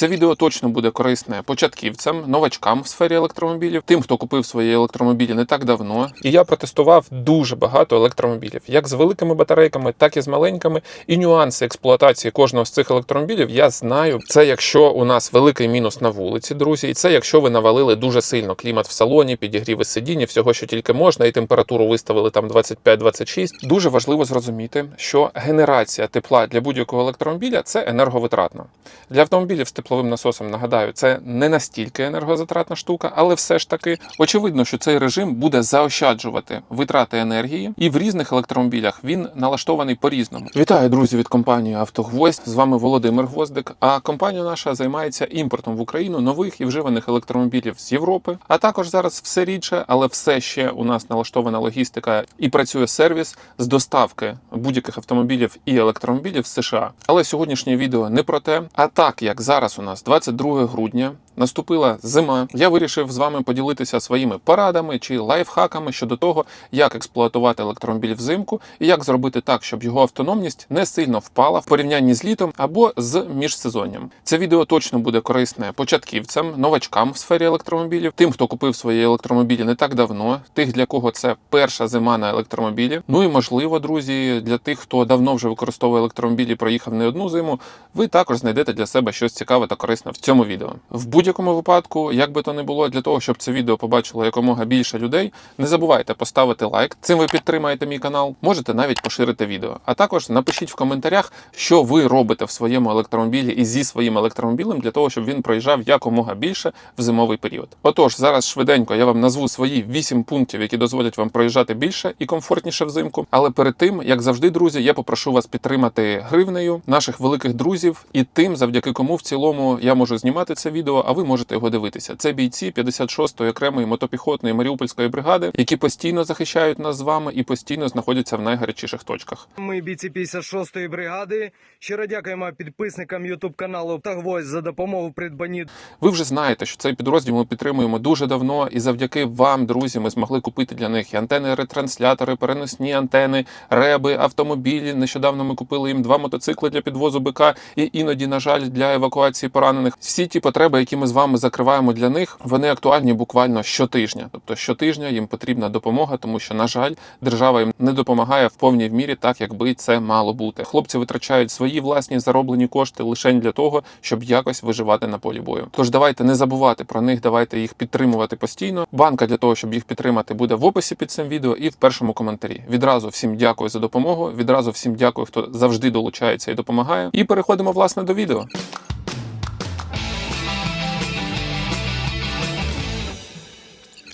Це відео точно буде корисне початківцям, новачкам в сфері електромобілів, тим, хто купив свої електромобілі не так давно. І я протестував дуже багато електромобілів, як з великими батарейками, так і з маленькими. І нюанси експлуатації кожного з цих електромобілів я знаю. Це якщо у нас великий мінус на вулиці, друзі, і це якщо ви навалили дуже сильно клімат в салоні, підігріви сидіння, всього, що тільки можна, і температуру виставили там 25-26. Дуже важливо зрозуміти, що генерація тепла для будь-якого електромобіля це енерговитратно. Для автомобілів з тепловим насосом, нагадаю, це не настільки енергозатратна штука, але все ж таки очевидно, що цей режим буде заощаджувати витрати енергії, і в різних електромобілях він налаштований по-різному. Вітаю, друзі, від компанії Автогвоздь. З вами Володимир Гвоздик. А компанія наша займається імпортом в Україну нових і вживаних електромобілів з Європи. А також зараз все рідше, але все ще у нас налаштована логістика і працює сервіс з доставки будь-яких автомобілів і електромобілів з США. Але сьогоднішнє відео не про те. А так як зараз у нас 22 грудня. Наступила зима. Я вирішив з вами поділитися своїми порадами чи лайфхаками щодо того, як експлуатувати електромобіль взимку і як зробити так, щоб його автономність не сильно впала в порівнянні з літом або з міжсезонням. Це відео точно буде корисне початківцям, новачкам в сфері електромобілів, тим, хто купив свої електромобілі не так давно, тих, для кого це перша зима на електромобілі. Ну і можливо, друзі, для тих, хто давно вже використовує електромобілі, проїхав не одну зиму. Ви також знайдете для себе щось цікаве та корисне в цьому відео. В будь-якому випадку, як би то не було, для того, щоб це відео побачило якомога більше людей, не забувайте поставити лайк. Цим ви підтримаєте мій канал. Можете навіть поширити відео. А також напишіть в коментарях, що ви робите в своєму електромобілі і зі своїм електромобілем для того, щоб він проїжджав якомога більше в зимовий період. Отож, зараз швиденько я вам назву свої 8 пунктів, які дозволять вам проїжджати більше і комфортніше взимку. Але перед тим, як завжди, друзі, я попрошу вас підтримати гривнею наших великих друзів і тим, завдяки кому в цілому я можу знімати це відео, а ви можете його дивитися. Це бійці 56-ї окремої мотопіхотної маріупольської бригади, які постійно захищають нас з вами і постійно знаходяться в найгарячіших точках. Ми бійці 56-ї бригади. Щиро дякуємо підписникам Ютуб каналу та гвоздь за допомогу в придбанні Ви вже знаєте, що цей підрозділ ми підтримуємо дуже давно, і завдяки вам, друзі, ми змогли купити для них і антени, ретранслятори, переносні антени, реби, автомобілі. Нещодавно ми купили їм два мотоцикли для підвозу БК і іноді, на жаль, для евакуації поранених. Всі ті потреби, які ми з вами закриваємо для них, вони актуальні буквально щотижня. Тобто щотижня їм потрібна допомога, тому що, на жаль, держава їм не допомагає в повній мірі, так якби це мало бути. Хлопці витрачають свої власні зароблені кошти лише для того, щоб якось виживати на полі бою. Тож давайте не забувати про них, давайте їх підтримувати постійно. Банка для того, щоб їх підтримати, буде в описі під цим відео і в першому коментарі. Відразу всім дякую за допомогу. Відразу всім дякую, хто завжди долучається і допомагає. І переходимо власне до відео.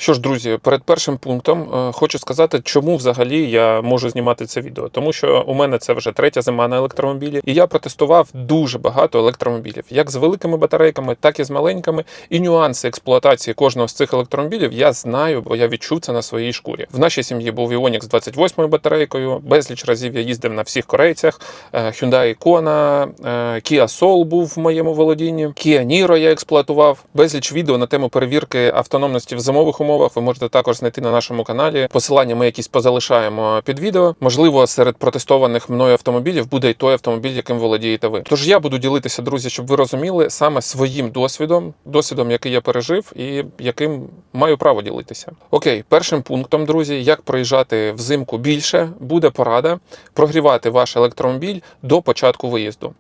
Що ж, друзі, перед першим пунктом е, хочу сказати, чому взагалі я можу знімати це відео. Тому що у мене це вже третя зима на електромобілі, і я протестував дуже багато електромобілів, як з великими батарейками, так і з маленькими. І нюанси експлуатації кожного з цих електромобілів я знаю, бо я відчув це на своїй шкурі. В нашій сім'ї був Ioniq з 28 батарейкою. Безліч разів я їздив на всіх корейцях. Е, Hyundai Kona, е, Kia Soul був в моєму володінні. Kia Niro я експлуатував. Безліч відео на тему перевірки автономності в зимових умовах. Ви можете також знайти на нашому каналі. Посилання ми якісь позалишаємо під відео. Можливо, серед протестованих мною автомобілів буде і той автомобіль, яким володієте ви. Тож я буду ділитися, друзі, щоб ви розуміли саме своїм досвідом, досвідом, який я пережив, і яким маю право ділитися. Окей, першим пунктом, друзі, як проїжджати взимку більше, буде порада прогрівати ваш електромобіль до початку виїзду.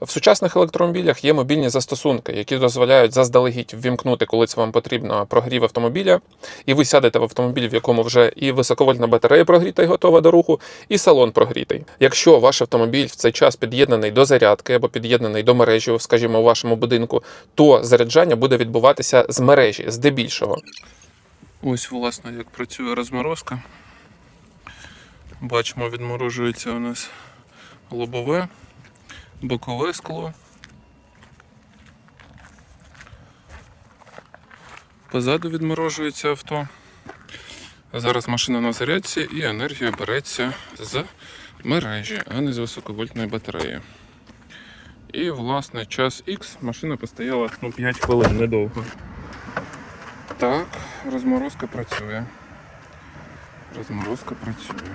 В сучасних електромобілях є мобільні застосунки, які дозволяють заздалегідь ввімкнути, коли це вам потрібно, прогрів автомобіля, і ви сядете в автомобіль, в якому вже і високовольтна батарея прогріта і готова до руху, і салон прогрітий. Якщо ваш автомобіль в цей час під'єднаний до зарядки або під'єднаний до мережі, скажімо, у вашому будинку, то заряджання буде відбуватися з мережі, здебільшого. Ось, власне, як працює розморозка. Бачимо, відморожується у нас лобове, бокове скло. Позаду відморожується авто. Зараз машина на зарядці і енергія береться з мережі, а не з високовольтної батареї. І, власне, час X машина постояла ну, 5 хвилин недовго. Так, розморозка працює. Розморозка працює.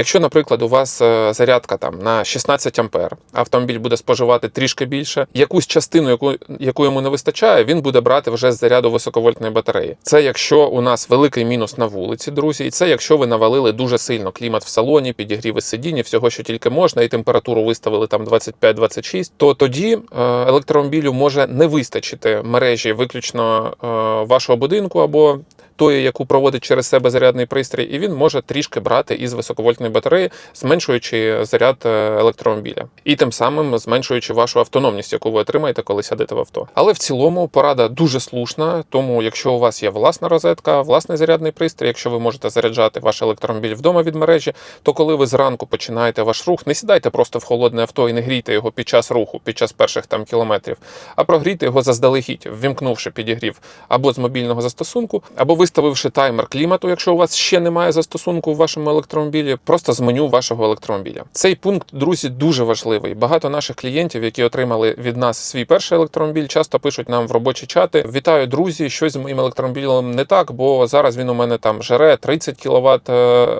Якщо, наприклад, у вас е, зарядка там на 16 ампер, автомобіль буде споживати трішки більше, якусь частину, яку, яку йому не вистачає, він буде брати вже з заряду високовольтної батареї. Це якщо у нас великий мінус на вулиці, друзі, і це якщо ви навалили дуже сильно клімат в салоні, підігріви сидіння, всього, що тільки можна, і температуру виставили там 25-26, то тоді е, електромобілю може не вистачити мережі виключно е, вашого будинку або тої, яку проводить через себе зарядний пристрій, і він може трішки брати із високовольтної батареї, зменшуючи заряд е, електромобіля, і тим самим зменшуючи вашу автономність, яку ви отримаєте, коли сядете в авто. Але в цілому порада дуже слушна. Тому, якщо у вас є власна розетка, власний зарядний пристрій, якщо ви можете заряджати ваш електромобіль вдома від мережі, то коли ви зранку починаєте ваш рух, не сідайте просто в холодне авто і не грійте його під час руху, під час перших там кілометрів, а прогрійте його заздалегідь, ввімкнувши підігрів або з мобільного застосунку, або виставивши таймер клімату, якщо у вас ще немає застосунку в вашому електромобілі, просто з меню вашого електромобіля. Цей пункт, друзі, дуже важливий. Багато наших клієнтів, які отримали від нас свій перший електромобіль, часто пишуть нам в робочі чати: Вітаю, друзі! Щось з моїм електромобілем не так, бо зараз він у мене там жере 30 кВт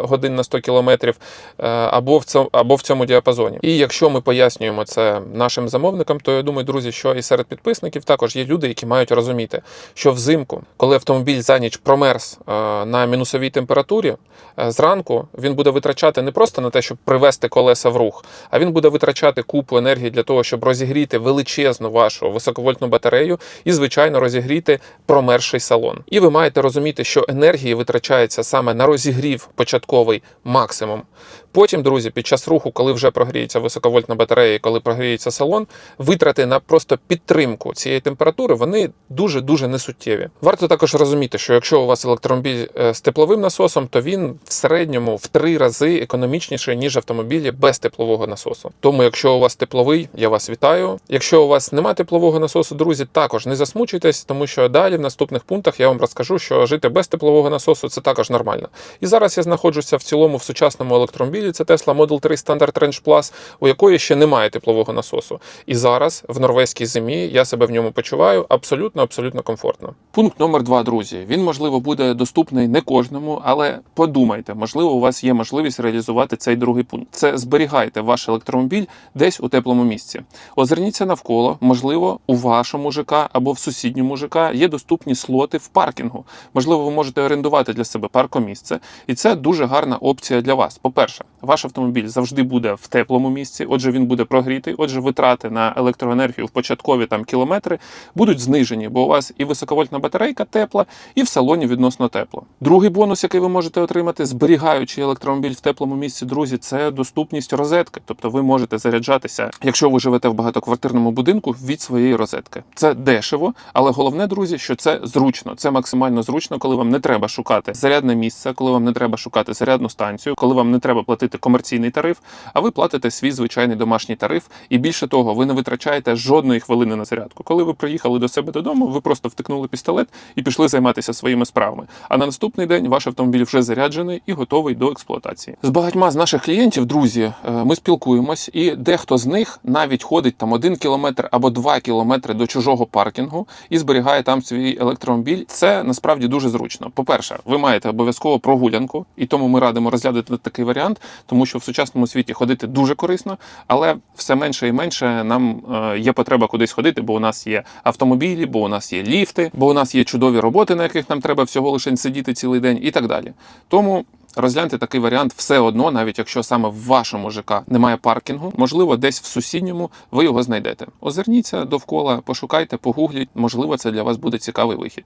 годин на 100 км або в цьому або в цьому діапазоні. І якщо ми пояснюємо це нашим замовникам, то я думаю, друзі, що і серед підписників також є люди, які мають розуміти, що взимку, коли автомобіль за ніч промерз е, на мінусовій температурі, е, зранку він буде витрачати не просто на те, щоб привести колеса в рух, а він буде витрачати купу енергії для того, щоб розігріти величезну вашу високовольтну батарею і, звичайно, розігріти промерзший салон. І ви маєте розуміти, що енергії витрачається саме на розігрів початковий максимум. Потім, друзі, під час руху, коли вже прогріється високовольтна батарея, і коли прогріється салон, витрати на просто підтримку цієї температури вони дуже дуже несуттєві. Варто також розуміти, що якщо у вас електромобіль е, з тепловим насосом, то він в середньому в три рази економічніший ніж автомобілі без теплового насосу. Тому, якщо у вас тепловий, я вас вітаю. Якщо у вас немає теплового насосу, друзі, також не засмучуйтесь, тому що далі в наступних пунктах я вам розкажу, що жити без теплового насосу це також нормально. І зараз я знаходжуся в цілому в сучасному електромобілі. Це Tesla Model 3 Standard Range Plus, у якої ще немає теплового насосу. І зараз в норвезькій зимі я себе в ньому почуваю абсолютно абсолютно комфортно. Пункт номер два, друзі. Він можливо буде доступний не кожному, але подумайте, можливо, у вас є можливість реалізувати цей другий пункт. Це зберігайте ваш електромобіль десь у теплому місці. Озирніться навколо, можливо, у вашому ЖК або в сусідньому ЖК є доступні слоти в паркінгу. Можливо, ви можете орендувати для себе паркомісце, і це дуже гарна опція для вас. По-перше, ваш автомобіль завжди буде в теплому місці, отже, він буде прогрітий. Отже, витрати на електроенергію в початкові там кілометри будуть знижені, бо у вас і високовольтна батарейка тепла, і в салоні відносно тепло. Другий бонус, який ви можете отримати, зберігаючи електромобіль в теплому місці, друзі, це доступність розетки. Тобто ви можете заряджатися, якщо ви живете в багатоквартирному будинку, від своєї розетки. Це дешево, але головне, друзі, що це зручно. Це максимально зручно, коли вам не треба шукати зарядне місце, коли вам не треба шукати зарядну станцію, коли вам не треба платити комерційний тариф, а ви платите свій звичайний домашній тариф. І більше того, ви не витрачаєте жодної хвилини на зарядку. Коли ви приїхали до себе додому, ви просто втикнули пістолет і пішли займатися своїми справами. А на наступний день ваш автомобіль вже заряджений і готовий до експлуатації. З багатьма з наших клієнтів, друзі, е, ми спілкуємось, і дехто з них навіть ходить там один кілометр або два кілометри до чужого паркінгу і зберігає там свій електромобіль. Це насправді дуже зручно. По-перше, ви маєте обов'язково прогулянку, і тому ми радимо розглядати такий варіант, тому що в сучасному світі ходити дуже корисно, але все менше і менше нам е, є потреба кудись ходити, бо у нас є автомобілі, бо у нас є ліфти, бо у нас є чудові роботи, на яких нам треба всього лише сидіти цілий день, і так далі. Тому. Розгляньте такий варіант все одно, навіть якщо саме в вашому ЖК немає паркінгу, можливо, десь в сусідньому ви його знайдете. Озирніться довкола, пошукайте, погугліть. Можливо, це для вас буде цікавий вихід.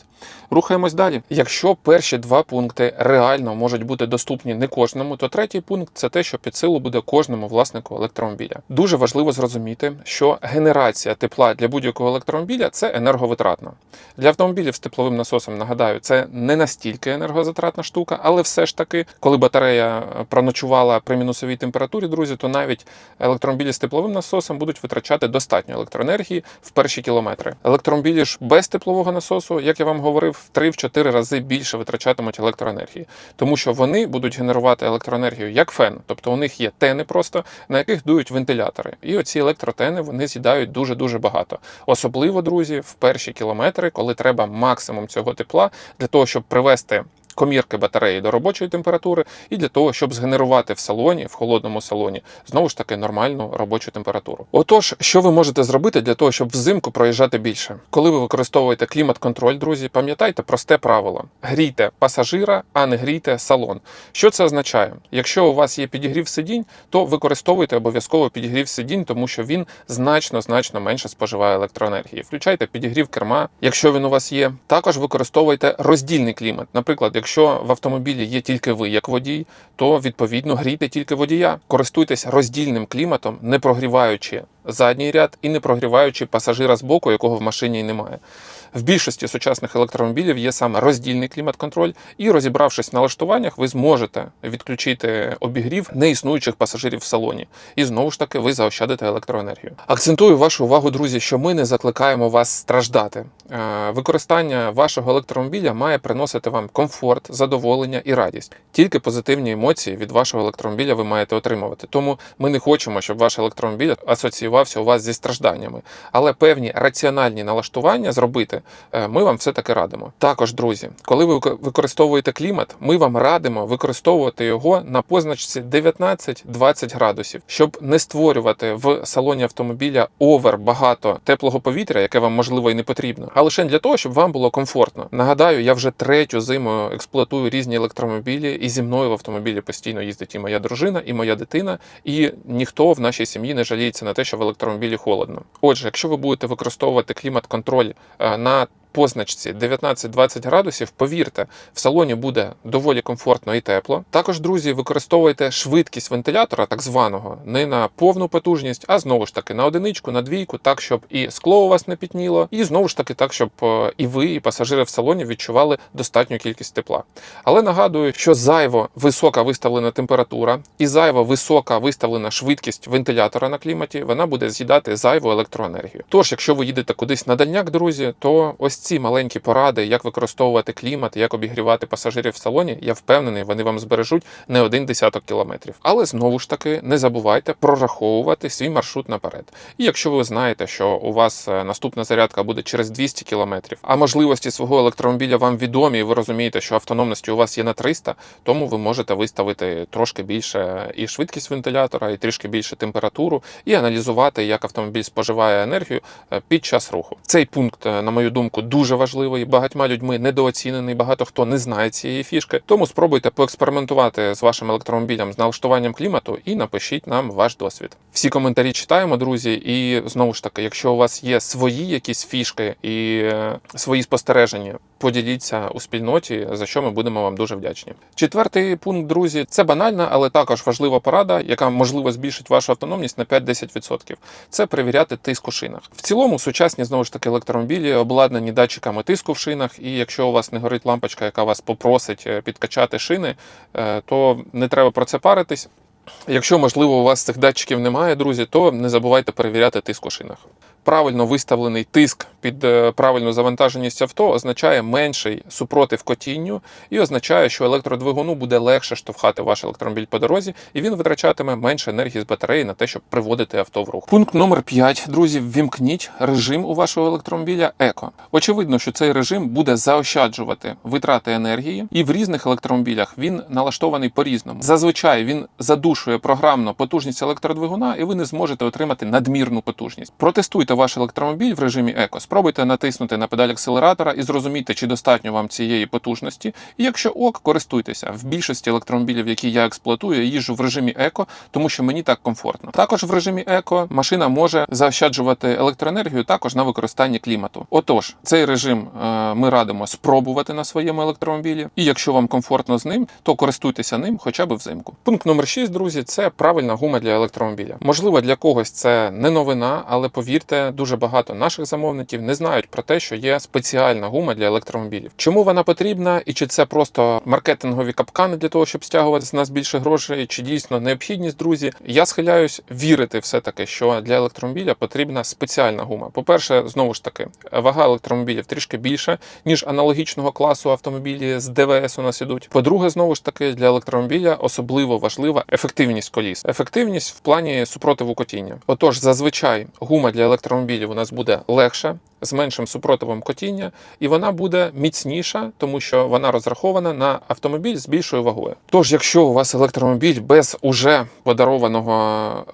Рухаємось далі. Якщо перші два пункти реально можуть бути доступні не кожному, то третій пункт це те, що під силу буде кожному власнику електромобіля. Дуже важливо зрозуміти, що генерація тепла для будь-якого електромобіля це енерговитратна. Для автомобілів з тепловим насосом нагадаю, це не настільки енергозатратна штука, але все ж таки коли батарея е, проночувала при мінусовій температурі, друзі, то навіть електромобілі з тепловим насосом будуть витрачати достатньо електроенергії в перші кілометри. Електромобілі ж без теплового насосу, як я вам говорив, в 3-4 рази більше витрачатимуть електроенергії, тому що вони будуть генерувати електроенергію як фен, тобто у них є тени просто на яких дують вентилятори. І оці електротени вони з'їдають дуже дуже багато. Особливо, друзі, в перші кілометри, коли треба максимум цього тепла для того, щоб привести комірки батареї до робочої температури, і для того, щоб згенерувати в салоні, в холодному салоні, знову ж таки нормальну робочу температуру. Отож, що ви можете зробити для того, щоб взимку проїжджати більше? Коли ви використовуєте клімат-контроль, друзі, пам'ятайте просте правило: грійте пасажира, а не грійте салон. Що це означає? Якщо у вас є підігрів сидінь, то використовуйте обов'язково підігрів сидінь, тому що він значно значно менше споживає електроенергії. Включайте підігрів керма, якщо він у вас є. Також використовуйте роздільний клімат. Наприклад, якщо в автомобілі є тільки ви як водій, то відповідно грійте тільки водія. Користуйтесь роздільним кліматом, не прогріваючи задній ряд і не прогріваючи пасажира з боку, якого в машині й немає. В більшості сучасних електромобілів є саме роздільний клімат-контроль, і розібравшись в налаштуваннях, ви зможете відключити обігрів неіснуючих пасажирів в салоні. І знову ж таки ви заощадите електроенергію. Акцентую вашу увагу, друзі, що ми не закликаємо вас страждати. Е, Використання вашого електромобіля має приносити вам комфорт, задоволення і радість. Тільки позитивні емоції від вашого електромобіля ви маєте отримувати. Тому ми не хочемо, щоб ваш електромобіль асоціювався у вас зі стражданнями. Але певні раціональні налаштування зробити ми вам все таки радимо. Також, друзі, коли ви використовуєте клімат, ми вам радимо використовувати його на позначці 19-20 градусів, щоб не створювати в салоні автомобіля овер багато теплого повітря, яке вам можливо і не потрібно, а лише для того, щоб вам було комфортно. Нагадаю, я вже третю зиму експлуатую різні електромобілі, і зі мною в автомобілі постійно їздить і моя дружина, і моя дитина, і ніхто в нашій сім'ї не жаліється на те, що в електромобілі холодно. Отже, якщо ви будете використовувати клімат-контроль е, на な позначці 19-20 градусів, повірте, в салоні буде доволі комфортно і тепло. Також, друзі, використовуйте швидкість вентилятора, так званого, не на повну потужність, а знову ж таки на одиничку, на двійку, так щоб і скло у вас не пітніло, і знову ж таки так, щоб е, і ви, і пасажири в салоні відчували достатню кількість тепла. Але нагадую, що зайво висока виставлена температура і зайво висока виставлена швидкість вентилятора на кліматі, вона буде з'їдати зайву електроенергію. Тож, якщо ви їдете кудись на дальняк, друзі, то ось ці маленькі поради, як використовувати клімат, як обігрівати пасажирів в салоні, я впевнений, вони вам збережуть не один десяток кілометрів. Але знову ж таки не забувайте прораховувати свій маршрут наперед. І якщо ви знаєте, що у вас е, наступна зарядка буде через 200 кілометрів, а можливості свого електромобіля вам відомі, і ви розумієте, що автономності у вас є на 300, тому ви можете виставити трошки більше і швидкість вентилятора, і трішки більше температуру, і аналізувати, як автомобіль споживає енергію е, під час руху. Цей пункт, е, на мою думку, дуже важливий. Багатьма людьми недооцінений. Багато хто не знає цієї фішки. Тому спробуйте поекспериментувати з вашим електромобілем з налаштуванням клімату і напишіть нам ваш досвід. Всі коментарі читаємо, друзі. І знову ж таки, якщо у вас є свої якісь фішки і е, свої спостереження, поділіться у спільноті, за що ми будемо вам дуже вдячні. Четвертий пункт, друзі, це банальна, але також важлива порада, яка можливо збільшить вашу автономність на 5-10%. Це перевіряти тиск у шинах. В цілому сучасні знову ж таки електромобілі обладнані датчиками тиску в шинах. І якщо у вас не горить лампочка, яка вас попросить е, підкачати шини, е, то не треба про це паритись. Якщо, можливо, у вас цих датчиків немає, друзі, то не забувайте перевіряти тиск у шинах. Правильно виставлений тиск під е, правильну завантаженість авто означає менший супротив котінню і означає, що електродвигуну буде легше штовхати ваш електромобіль по дорозі, і він витрачатиме менше енергії з батареї на те, щоб приводити авто в рух. Пункт номер 5, друзі, ввімкніть режим у вашого електромобіля еко. Очевидно, що цей режим буде заощаджувати витрати енергії, і в різних електромобілях він налаштований по-різному. Зазвичай він задушує програмно потужність електродвигуна, і ви не зможете отримати надмірну потужність. Протестуйте ваш електромобіль в режимі еко. Спробуйте натиснути на педаль акселератора і зрозуміти, чи достатньо вам цієї потужності. І якщо ок, користуйтеся. В більшості електромобілів, які я експлуатую, я їжджу в режимі еко, тому що мені так комфортно. Також в режимі еко машина може заощаджувати електроенергію також на використанні клімату. Отож, цей режим е, ми радимо спробувати на своєму електромобілі. І якщо вам комфортно з ним, то користуйтеся ним хоча б взимку. Пункт номер 6, друзі, це правильна гума для електромобіля. Можливо, для когось це не новина, але повірте, дуже багато наших замовників не знають про те, що є спеціальна гума для електромобілів. Чому вона потрібна, і чи це просто маркетингові капкани для того, щоб стягувати з нас більше грошей, чи дійсно необхідність, друзі? Я схиляюсь вірити все таки, що для електромобіля потрібна спеціальна гума. По-перше, знову ж таки, вага електромобілів трішки більша, ніж аналогічного класу автомобілі з ДВС у нас ідуть. По-друге, знову ж таки, для електромобіля особливо важлива ефективність коліс. Ефективність в плані супротиву котіння. Отож, зазвичай гума для електромобілів у нас буде легша. З меншим супротивом котіння, і вона буде міцніша, тому що вона розрахована на автомобіль з більшою вагою. Тож, якщо у вас електромобіль без уже подарованого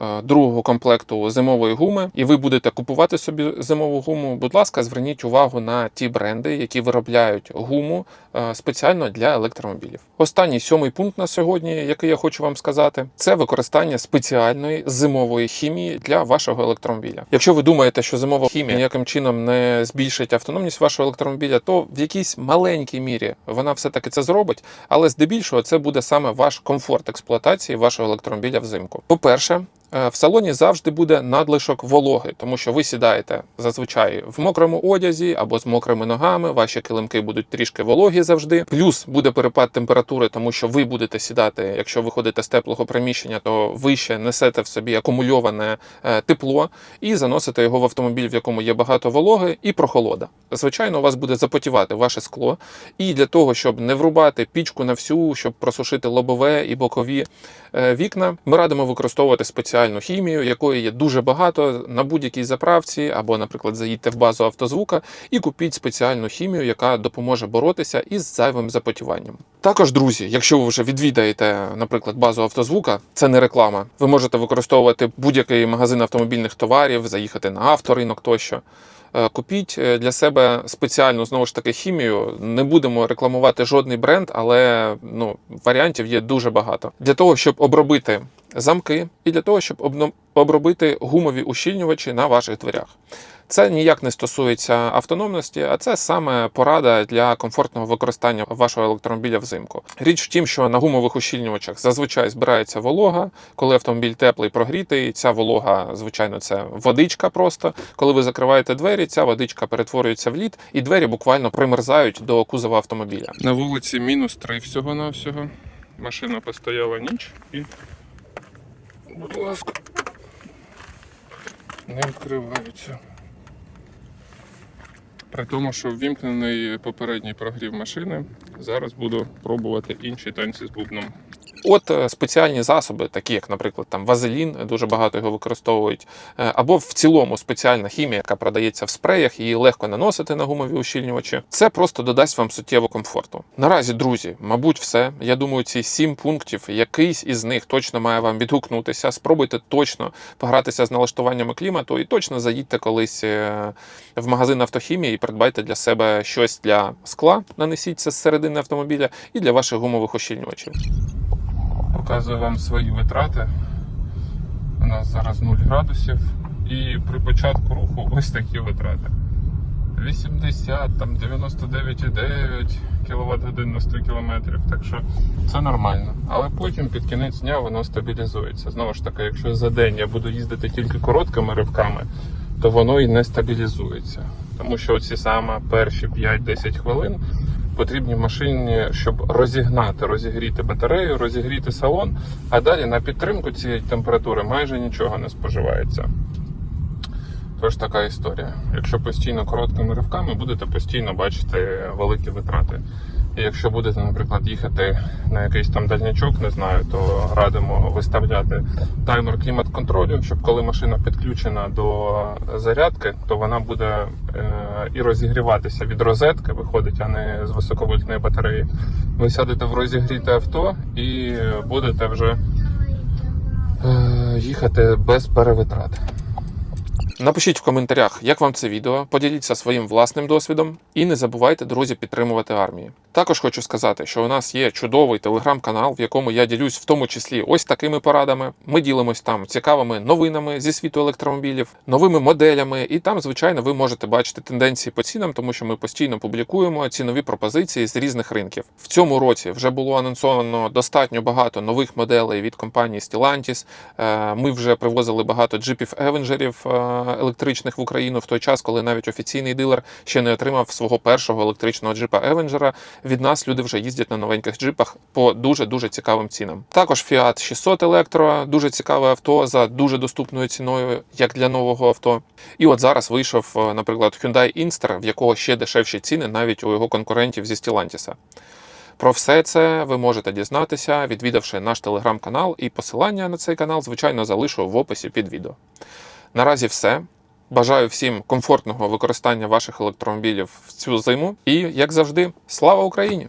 е, другого комплекту зимової гуми, і ви будете купувати собі зимову гуму, будь ласка, зверніть увагу на ті бренди, які виробляють гуму е, спеціально для електромобілів. Останній сьомий пункт на сьогодні, який я хочу вам сказати, це використання спеціальної зимової хімії для вашого електромобіля. Якщо ви думаєте, що зимова хімія ніяким чином не збільшить автономність вашого електромобіля, то в якійсь маленькій мірі вона все таки це зробить, але здебільшого це буде саме ваш комфорт експлуатації вашого електромобіля взимку. По-перше, в салоні завжди буде надлишок вологи, тому що ви сідаєте зазвичай в мокрому одязі або з мокрими ногами. Ваші килимки будуть трішки вологі завжди. Плюс буде перепад температури, тому що ви будете сідати, якщо ви ходите з теплого приміщення, то ви ще несете в собі акумульоване е, тепло і заносите його в автомобіль, в якому є багато вологи і прохолода. Звичайно, у вас буде запотівати ваше скло, і для того, щоб не врубати пічку на всю, щоб просушити лобове і бокові е, вікна, ми радимо використовувати спеціальну хімію, якої є дуже багато на будь-якій заправці, або, наприклад, заїдьте в базу автозвука і купіть спеціальну хімію, яка допоможе боротися із зайвим запотіванням. Також, друзі, якщо ви вже відвідаєте, наприклад, базу автозвука, це не реклама. Ви можете використовувати будь-який магазин автомобільних товарів, заїхати на авторинок тощо. Е, Купіть е, для себе спеціальну знову ж таки хімію. Не будемо рекламувати жодний бренд, але ну варіантів є дуже багато для того, щоб обробити замки, і для того, щоб обробити гумові ущільнювачі на ваших дверях. Це ніяк не стосується автономності, а це саме порада для комфортного використання вашого електромобіля взимку. Річ в тім, що на гумових ущільнювачах зазвичай збирається волога. Коли автомобіль теплий прогрітий, ця волога, звичайно, це водичка просто. Коли ви закриваєте двері, ця водичка перетворюється в лід, і двері буквально примерзають до кузова автомобіля. На вулиці мінус 3 всього на всього. Машина постояла ніч і. Будь ласка. Не відкриваються. При тому, що ввімкнений попередній прогрів машини, зараз буду пробувати інші танці з бубном. От е, спеціальні засоби, такі як, наприклад, там вазелін, дуже багато його використовують, е, або в цілому спеціальна хімія, яка продається в спреях, її легко наносити на гумові ущільнювачі. Це просто додасть вам суттєво комфорту. Наразі, друзі, мабуть, все. Я думаю, ці сім пунктів, якийсь із них точно має вам відгукнутися. Спробуйте точно погратися з налаштуваннями клімату і точно заїдьте колись е, в магазин автохімії і придбайте для себе щось для скла, нанесіть це з середини автомобіля і для ваших гумових ущільнювачів. Показую вам свої витрати. У нас зараз 0 градусів. І при початку руху ось такі витрати. 80, там 99,9 кВт годин на 100 км. Так що це нормально. Але потім під кінець дня воно стабілізується. Знову ж таки, якщо за день я буду їздити тільки короткими ривками, то воно і не стабілізується. Тому що ці саме перші 5-10 хвилин потрібні машині, щоб розігнати, розігріти батарею, розігріти салон, а далі на підтримку цієї температури майже нічого не споживається. Тож така історія. Якщо постійно короткими ривками, будете постійно бачити великі витрати. І якщо будете, наприклад, їхати на якийсь там дальнячок, не знаю, то радимо виставляти таймер клімат-контролю, щоб коли машина підключена до зарядки, то вона буде е, і розігріватися від розетки, виходить, а не з високовольтної батареї. Ви сядете в розігріте авто і будете вже е, їхати без перевитрат. Напишіть в коментарях, як вам це відео, поділіться своїм власним досвідом і не забувайте, друзі, підтримувати армію. Також хочу сказати, що у нас є чудовий телеграм-канал, в якому я ділюсь в тому числі ось такими порадами. Ми ділимось там цікавими новинами зі світу електромобілів, новими моделями, і там, звичайно, ви можете бачити тенденції по цінам, тому що ми постійно публікуємо цінові пропозиції з різних ринків. В цьому році вже було анонсовано достатньо багато нових моделей від компанії Stellantis. Е, Ми вже привозили багато джипів Евенджерів електричних в Україну в той час, коли навіть офіційний дилер ще не отримав свого першого електричного джипа Евенджера. Від нас люди вже їздять на новеньких джипах по дуже дуже цікавим цінам. Також Fiat 600 Electro, дуже цікаве авто за дуже доступною ціною, як для нового авто. І от зараз вийшов, е, наприклад, Hyundai Inster, в якого ще дешевші ціни навіть у його конкурентів зі Stellantis. Про все це ви можете дізнатися, відвідавши наш телеграм-канал, і посилання на цей канал, звичайно, залишу в описі під відео. Наразі все. Бажаю всім комфортного використання ваших електромобілів в цю зиму. І як завжди, слава Україні!